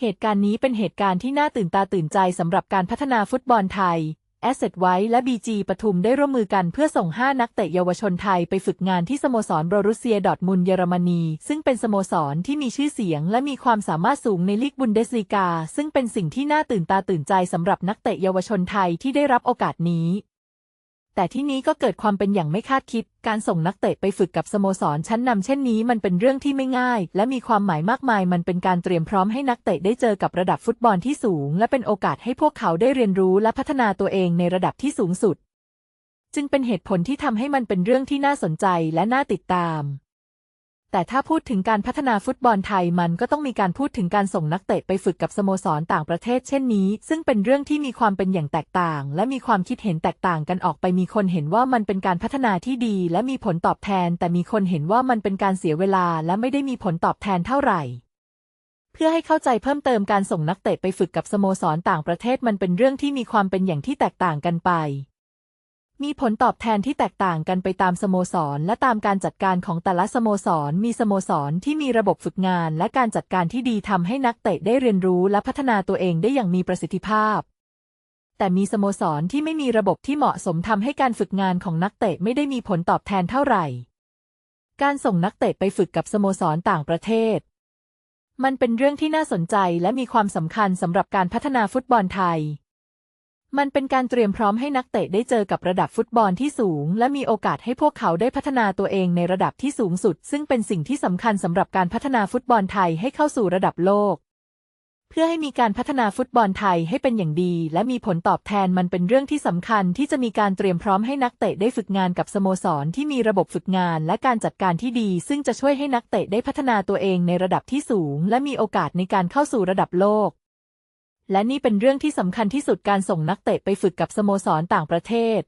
เหตุการณ์นี้เป็นเหตุการณ์ที่น่าตื่นตาตื่นใจสำหรับการพัฒนาฟุตบอลไทย Asset ไว้และ BG ปทุมได้ร่วมมือกันเพื่อส่ง 5 นักเตะเยาวชนไทยไปฝึกงานที่สโมสรบรุเซียดอร์ทมุนเยอรมนี ซึ่งเป็นสโมสรที่มีชื่อเสียงและมีความสามารถสูงในลีกบุนเดสลีกา ซึ่งเป็นสิ่งที่น่าตื่นตาตื่นใจสำหรับนักเตะเยาวชนไทยที่ได้รับโอกาสนี้ แต่ที่นี้ก็เกิดความเป็นอย่างไม่คาดคิด การส่งนักเตะไปฝึกกับสโมสรชั้นนำเช่นนี้มันเป็นเรื่องที่ไม่ง่าย และมีความหมายมากมาย มันเป็นการเตรียมพร้อมให้นักเตะได้เจอกับระดับฟุตบอลที่สูง และเป็นโอกาสให้พวกเขาได้เรียนรู้และพัฒนาตัวเองในระดับที่สูงสุด จึงเป็นเหตุผลที่ทำให้มันเป็นเรื่องที่น่าสนใจและน่าติดตาม แต่ถ้าพูดถึงการพัฒนาฟุตบอลไทยมันก็ต้องมีการพูดถึงการส่งนักเตะไปฝึกกับสโมสรต่างประเทศเช่นนี้ ซึ่งเป็นเรื่องที่มีความเป็นอย่างแตกต่าง และมีความคิดเห็นแตกต่างกันออกไปมีคนเห็นว่ามันเป็นการพัฒนาที่ดี และมีผลตอบแทน แต่มีคนเห็นว่ามันเป็นการเสียเวลา และไม่ได้มีผลตอบแทนเท่าไหร่ เพื่อให้เข้าใจเพิ่มเติมการส่งนักเตะไปฝึกกับสโมสรต่างประเทศมันเป็นเรื่องที่มีความเป็นอย่างที่แตกต่างกันไป มีผลตอบแทนที่แตกต่างกันไปตามสโมสร และตามการจัดการของแต่ละสโมสร มีสโมสรที่มีระบบฝึกงาน และการจัดการที่ดีทำให้นักเตะได้เรียนรู้และพัฒนาตัวเองได้อย่างมีประสิทธิภาพ แต่มีสโมสรที่ไม่มีระบบที่เหมาะสมทำให้การฝึกงานของนักเตะไม่ได้มีผลตอบแทนเท่าไหร่ การส่งนักเตะไปฝึกกับสโมสรต่างประเทศ มันเป็นเรื่องที่น่าสนใจและมีความสำคัญสำหรับการพัฒนาฟุตบอลไทย มันเป็นการเตรียมพร้อมให้นักเตะได้เจอกับระดับฟุตบอลที่สูง และมีโอกาสให้พวกเขาได้พัฒนาตัวเองในระดับที่สูงสุด ซึ่งเป็นสิ่งที่สำคัญสำหรับการพัฒนาฟุตบอลไทยให้เข้าสู่ระดับโลก เพื่อให้มีการพัฒนาฟุตบอลไทยให้เป็นอย่างดี และมีผลตอบแทนมันเป็นเรื่องที่สำคัญที่จะมีการเตรียมพร้อมให้นักเตะได้ฝึกงานกับสโมสรที่มีระบบฝึกงาน และการจัดการที่ดี ซึ่งจะช่วยให้นักเตะได้พัฒนาตัวเองในระดับที่สูง และมีโอกาสในการเข้าสู่ระดับโลก และนี่เป็นเรื่องที่สำคัญที่สุดการส่งนักเตะไปฝึกกับสโมสรต่างประเทศ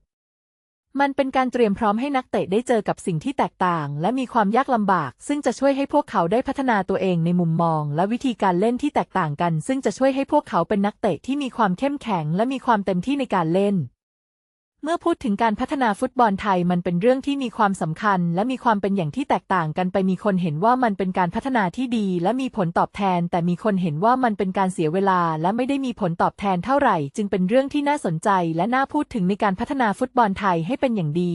มันเป็นการเตรียมพร้อมให้นักเตะได้เจอกับสิ่งที่แตกต่าง และมีความยากลำบาก ซึ่งจะช่วยให้พวกเขาได้พัฒนาตัวเองในมุมมอง และวิธีการเล่นที่แตกต่างกัน ซึ่งจะช่วยให้พวกเขาเป็นนักเตะที่มีความเข้มแข็ง และมีความเต็มที่ในการเล่น เมื่อพูดถึงการพัฒนาฟุตบอลไทยมันเป็นเรื่องที่มีความสำคัญ และมีความเป็นอย่างที่แตกต่างกันไปมีคนเห็นว่ามันเป็นการพัฒนาที่ดี และมีผลตอบแทน แต่มีคนเห็นว่ามันเป็นการเสียเวลา และไม่ได้มีผลตอบแทนเท่าไหร่ จึงเป็นเรื่องที่น่าสนใจ และน่าพูดถึงในการพัฒนาฟุตบอลไทยให้เป็นอย่างดี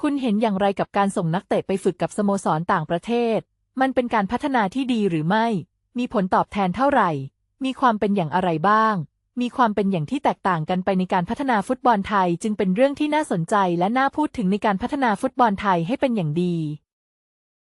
คุณเห็นอย่างไรกับการส่งนักเตะไปฝึกกับสโมสรต่างประเทศ มันเป็นการพัฒนาที่ดีหรือไม่ มีผลตอบแทนเท่าไหร่ มีความเป็นอย่างอะไรบ้าง มีความเป็นอย่างที่แตกต่างกันไปในการพัฒนาฟุตบอลไทย จึงเป็นเรื่องที่น่าสนใจและน่าพูดถึงในการพัฒนาฟุตบอลไทยให้เป็นอย่างดี